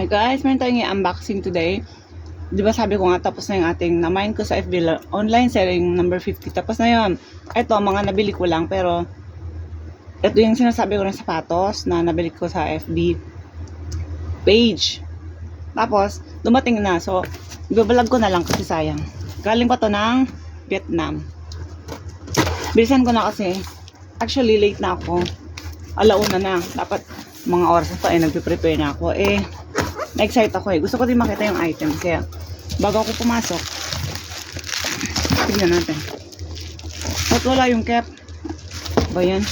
Hi guys, meron tayong i-unboxing today. Di ba sabi ko nga tapos na yung ating na-mine ko sa FB online selling number 50. Tapos na yun. Ito, mga nabili ko lang pero ito yung sinasabi ko ng sapatos na nabili ko sa FB page. Tapos, dumating na. So, ibabalag ko na lang kasi sayang. Galing pa to ng Vietnam. Bilisan ko na kasi. Actually, late na ako. Alauna na. Dapat mga oras na to ay nagpe-prepare na ako. Eh, na-excite ako eh. Gusto ko din makita yung item. Kaya, bago ako pumasok, tignan natin. Ba't wala yung cap? Ba yan?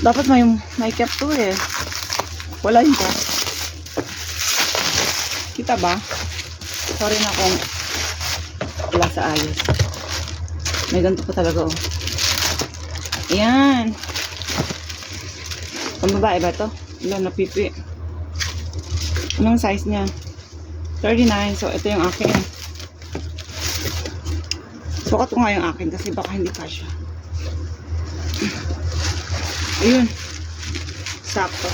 Dapat may, may cap to eh. Wala yung cap. Kita ba? Sorry na kung wala sa ayos. May ganito pa talaga oh. Ayan. Ang babae ba to? Ilan na pipi? Anong size niya? 39. So, ito yung akin. Sukat ko nga yung akin kasi baka hindi kasha. Ayun. Sakto.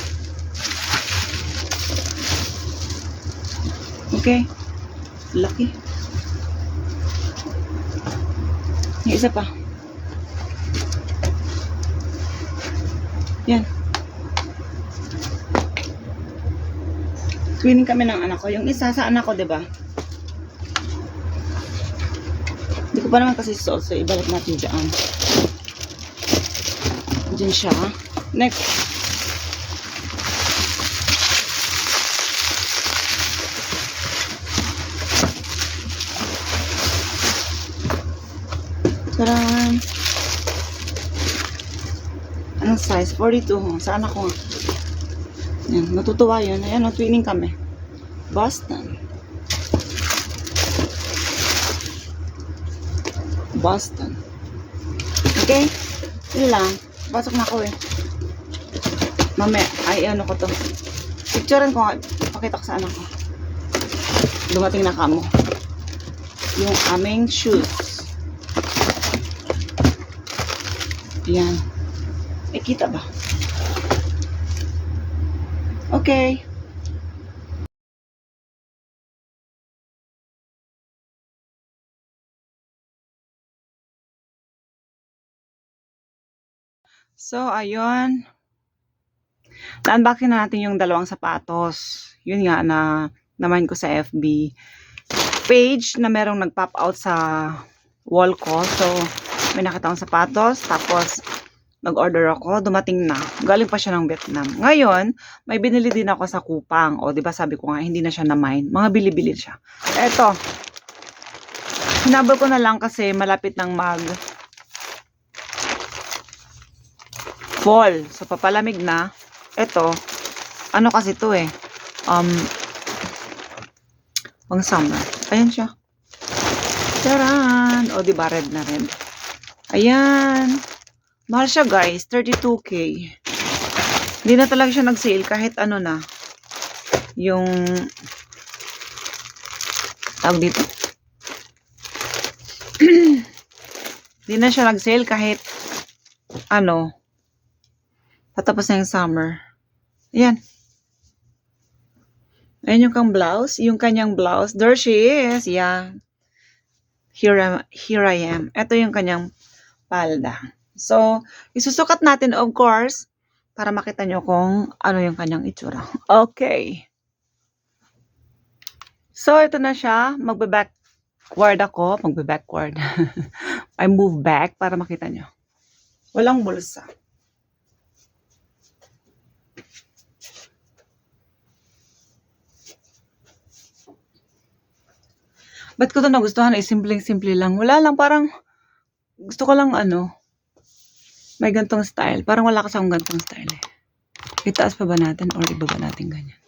Okay. Laki. Yung isa pa. Yan. Twinning kami ng anak ko. Yung isa sa anak ko, di ba? Hindi ko pa naman kasi suot. So, ibalik natin dyan. Diyan siya. Next. Taran. Anong size? 42. Sa anak ko nga. Yan, natutuwa yun. Ayan, o, twinning kami. Boston. Boston. Okay? Yun lang. Pasok na ako eh. Mame, ay ano ko to. Picturean ko nga. Pakita ko sa anak ko. Dumating na kamo. Yung aming shoes. Ayan. Eh, kita ba? Okay. So, ayun. Na-unboxing na natin yung dalawang sapatos. Yun nga na naman ko sa FB page na merong nag-pop out sa wall ko. So, may nakita akong sapatos. Tapos, nag-order ako. Dumating na. Galing pa siya ng Vietnam. Ngayon, may binili din ako sa Kupang. O, di ba sabi ko nga, hindi na siya na mine. Mga bili-bili siya. Eto. Hinabol ko na lang kasi malapit ng mag fall. So, papalamig na. Ito, ano kasi to eh. Um, pang summer. Ayan siya. Taran! O, di ba red na red. Ayan. Mahal siya guys. 32k. Hindi na talaga siya nag-sale kahit ano na. Yung tawag dito. Hindi na siya nag-sale kahit ano patapos na yung summer. Ayan. Ayan yung kang blouse. Yung kanyang blouse. There she is. Yeah. Here, here I am. Ito yung kanyang palda. So, isusukat natin of course para makita nyo kung ano yung kanyang itsura. Okay. So, ito na siya. Magbe-backward ako. Magbe-backward. I move back para makita nyo. Walang bulsa. Ba't ko ito nagustuhan? Eh, simpleng-simple lang. Wala lang, parang gusto ko lang ano, may gantong style. Parang wala kasi akong gantong style eh. Itaas pa ba natin or ibaba natin ganyan?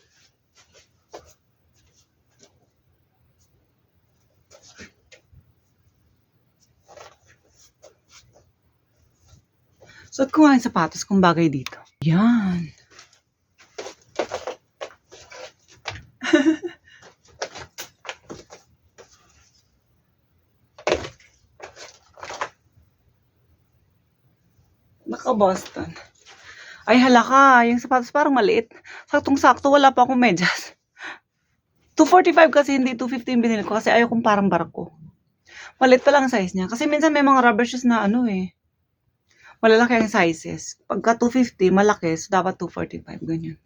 Suot ko nga yung sapatos kung bagay dito. Yan. Boston. Ay, hala ka. Yung sapatos parang maliit. Saktong-sakto, wala pa akong medyas. 245 kasi hindi 215 binili ko kasi ayaw kong parang barko. Malit pa lang ang size niya. Kasi minsan may mga rubber shoes na ano eh. Malalaki ang sizes. Pagka 250, malaki. So, dapat 245. Ganyan.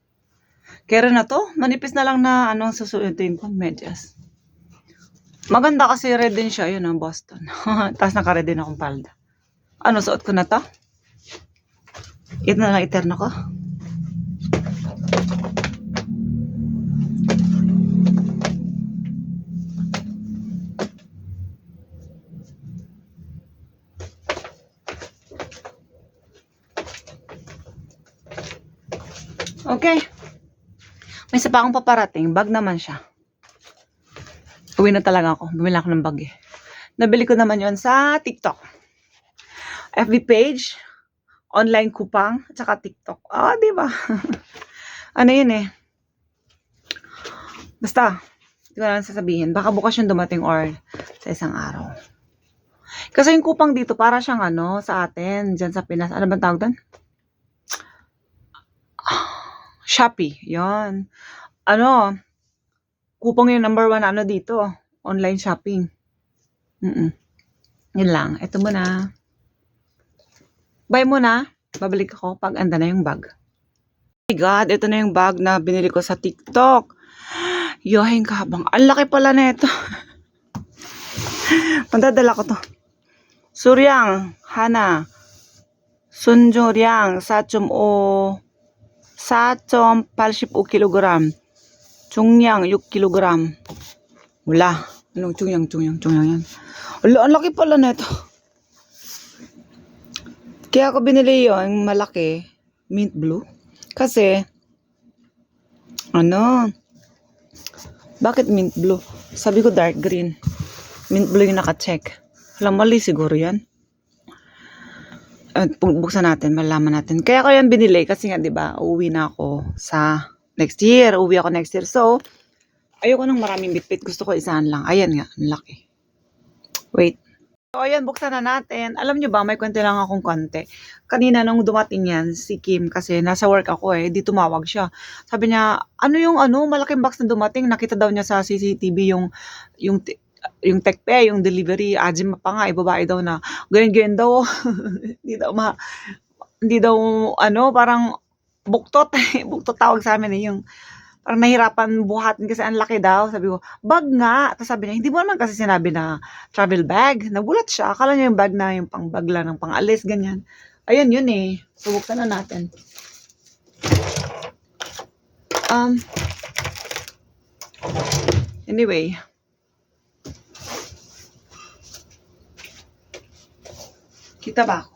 Kaya na to. Manipis na lang na ano ang susuotin ko. Medyas. Maganda kasi red din siya. Yun ang Boston. Tapos naka-red din akong palda. Ano, suot ko na to? Ito na lang eterno ko. Okay. May isa pa akong paparating. Bag naman siya. Uwi na talaga ako. Bumili ako ng bag eh. Nabili ko naman yon sa TikTok. FB page, online kupang, at saka TikTok. Ah, di ba? ano yun eh. Basta, hindi ko na lang sasabihin. Baka bukas yung dumating or sa isang araw. Kasi yung kupang dito, para siyang ano, sa atin, dyan sa Pinas. Ano bang tawag doon? Shopee. Yon. Ano, kupang yung number one ano dito. Online shopping. Mm Yun lang. Ito muna. Buy muna. Babalik ako pag anda na yung bag. Oh my God, ito na yung bag na binili ko sa TikTok. Yohing kabang. Ang laki pala na ito. Mandadala ko to. Suryang, Hana, Sunjoryang, 4.5 4.85kg. Chungyang, 6kg. Wala. Anong chungyang, chungyang, chungyang yan? Ang laki pala na ito. Kaya ako binili yung malaki, mint blue. Kasi, ano, bakit mint blue? Sabi ko dark green. Mint blue yung naka-check. Alam, mali siguro yan. At buksan natin, malaman natin. Kaya ko yan binili kasi nga, di ba, uuwi na ako sa next year. Uuwi ako next year. So, ayoko ng maraming bitbit. Gusto ko isahan lang. Ayan nga, ang laki. Wait. So, ayan, buksan na natin. Alam nyo ba, may kwento lang akong konti. Kanina nung dumating yan, si Kim, kasi nasa work ako eh, di tumawag siya. Sabi niya, ano yung ano, malaking box na dumating, nakita daw niya sa CCTV yung, yung, yung tekpe, yung delivery, ajim pa nga, ibabae daw na, ganyan-ganyan daw, hindi daw ma, hindi daw, ano, parang, buktot, buktot tawag sa amin eh, yung, parang nahirapan buhatin kasi ang laki daw. Sabi ko, bag nga. Tapos sabi niya, hindi mo naman kasi sinabi na travel bag. Nagulat siya. Akala niya yung bag na yung pang bag lang, ng pang alis, ganyan. Ayun, yun eh. Subuksan na natin. Um, anyway. Kita ba ako?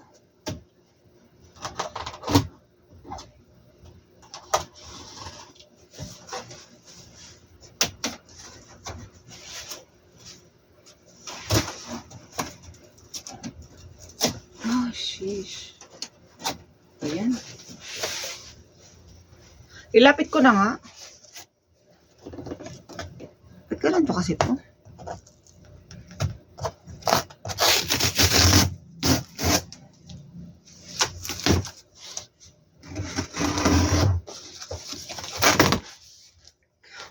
Oh, sheesh. Ayan. Ilapit ko na nga. Ba't lang to kasi to?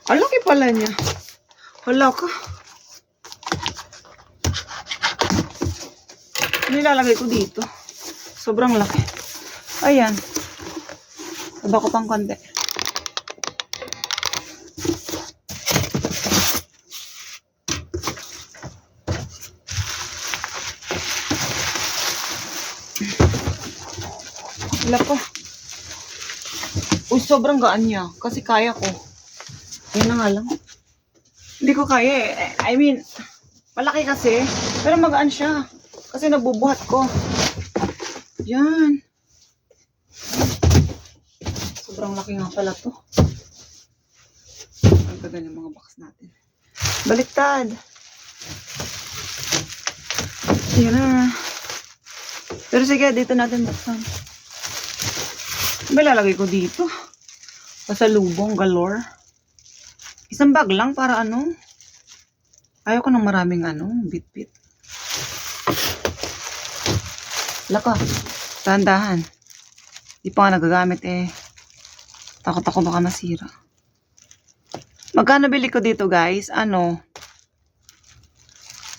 Ang laki pala niya. Hala ka. Nilalagay ko dito. Sobrang laki. Ayan. Saba ko pang konti. Wala ko. Uy, sobrang gaan niya. Kasi kaya ko. Yan na nga lang. Hindi ko kaya eh. I mean, malaki kasi. Pero magaan siya. Kasi nabubuhat ko. Yan. Sobrang laki nga pala to. Ang tagal mga box natin. Baliktad. Yan na. Pero sige, dito natin buksan. May lalagay ko dito. Pasalubong galore. Isang bag lang para ano. Ayaw ko ng maraming ano, bit-bit. Laka, dahan-dahan. Di pa nga nagagamit eh. Takot ako baka masira. Magkano bili ko dito, guys? Ano?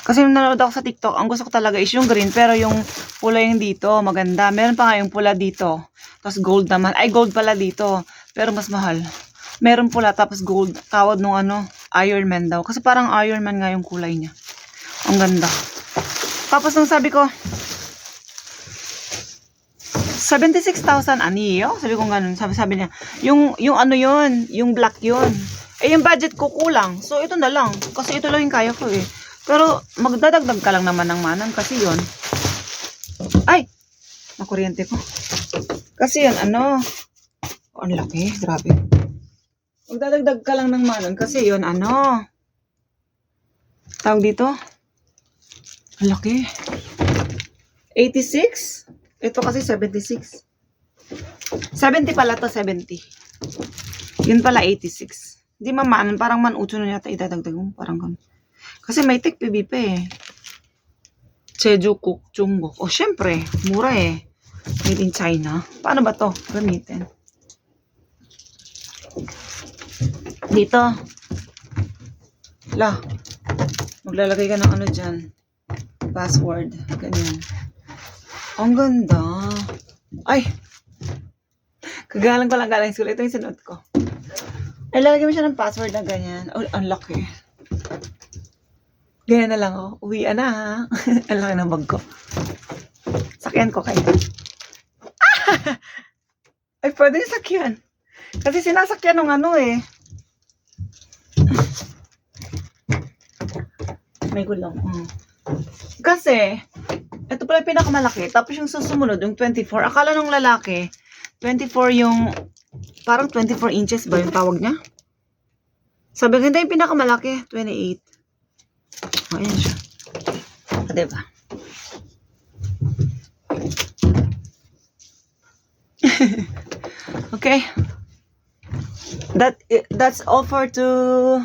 Kasi nung nanonood ako sa TikTok, ang gusto ko talaga is yung green, pero yung pula yung dito, maganda. Meron pa nga yung pula dito. Tapos gold naman. Ay, gold pala dito. Pero mas mahal. Meron pula, tapos gold. Tawad nung ano, Iron Man daw. Kasi parang Iron Man nga yung kulay niya. Ang ganda. Tapos nung sabi ko, 76,000 aniyo? Sabi ko ganun. Sabi, sabi niya, yung, yung ano yun, yung black yun. Eh, yung budget ko kulang. So, ito na lang. Kasi ito lang yung kaya ko eh. Pero, magdadagdag ka lang naman ng manang kasi yun. Ay! Nakuryente ko. Kasi yun, ano. Oh, ang laki. Grabe. Magdadagdag ka lang ng manon kasi yun, ano. Tawag dito. Ang laki. 86? Ito kasi 76. 70 pala to, 70. Yun pala 86. Hindi mamaan, parang man 8 na yata idadagdag mo, parang ganun. Kasi may tek PB pa eh. Jeju Cook Jungkook. Oh, syempre, mura eh. Made in China. Paano ba to gamitin? Dito. La. Maglalagay ka ng ano dyan. Password. Ganyan. Ang ganda. Ay! Kagalang ko lang galing school. Ito yung sinuot ko. Ay, lalagyan mo siya ng password na ganyan. Oh, ang laki. Ganyan na lang ako. Uwi na ha. ang laki ng bag ko. Sakyan ko kayo. Ay, pwede yung sakyan. Kasi sinasakyan ng ano eh. May gulong. Mm. Kasi, pala yung pinakamalaki. Tapos yung susunod, yung 24. Akala nung lalaki, 24 yung, parang 24 inches ba yung tawag niya? Sabi hindi yung pinakamalaki, 28. O, ayan siya. O, diba? okay. That that's all for to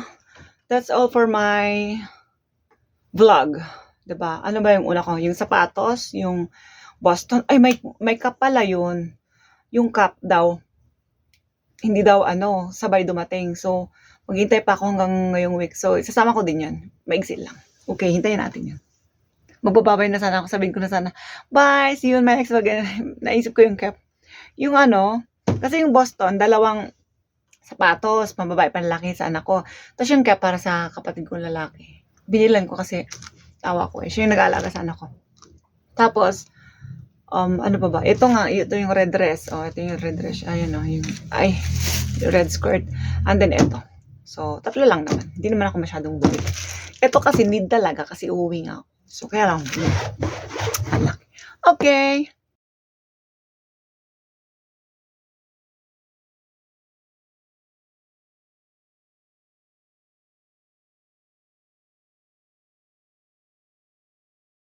that's all for my vlog. 'Di ba? Ano ba yung una ko? Yung sapatos, yung Boston. Ay, may, may cup pala yun. Yung cup daw, hindi daw ano, sabay dumating. So, maghintay pa ako hanggang ngayong week. So, isasama ko din yan. Maigsil lang. Okay, hintayin natin yan. Magbababay na sana ako. Sabihin ko na sana, bye, see you in my next vlog. Naisip ko yung cap. Yung ano, kasi yung Boston, dalawang sapatos, pambabae, panlalaki sa anak ko. Tapos yung cap para sa kapatid kong lalaki. Binilan ko kasi tawa ko eh. Siya yung nag-aalaga sa anak ko. Tapos, um, ano pa ba? Ito nga, ito yung red dress. Oh, ito yung red dress. Ayun oh, yung, ay, yung red skirt. And then ito. So, tatlo lang naman. Hindi naman ako masyadong bumili. Ito kasi need talaga kasi uuwi nga ako. So, kaya lang, ang laki. Okay.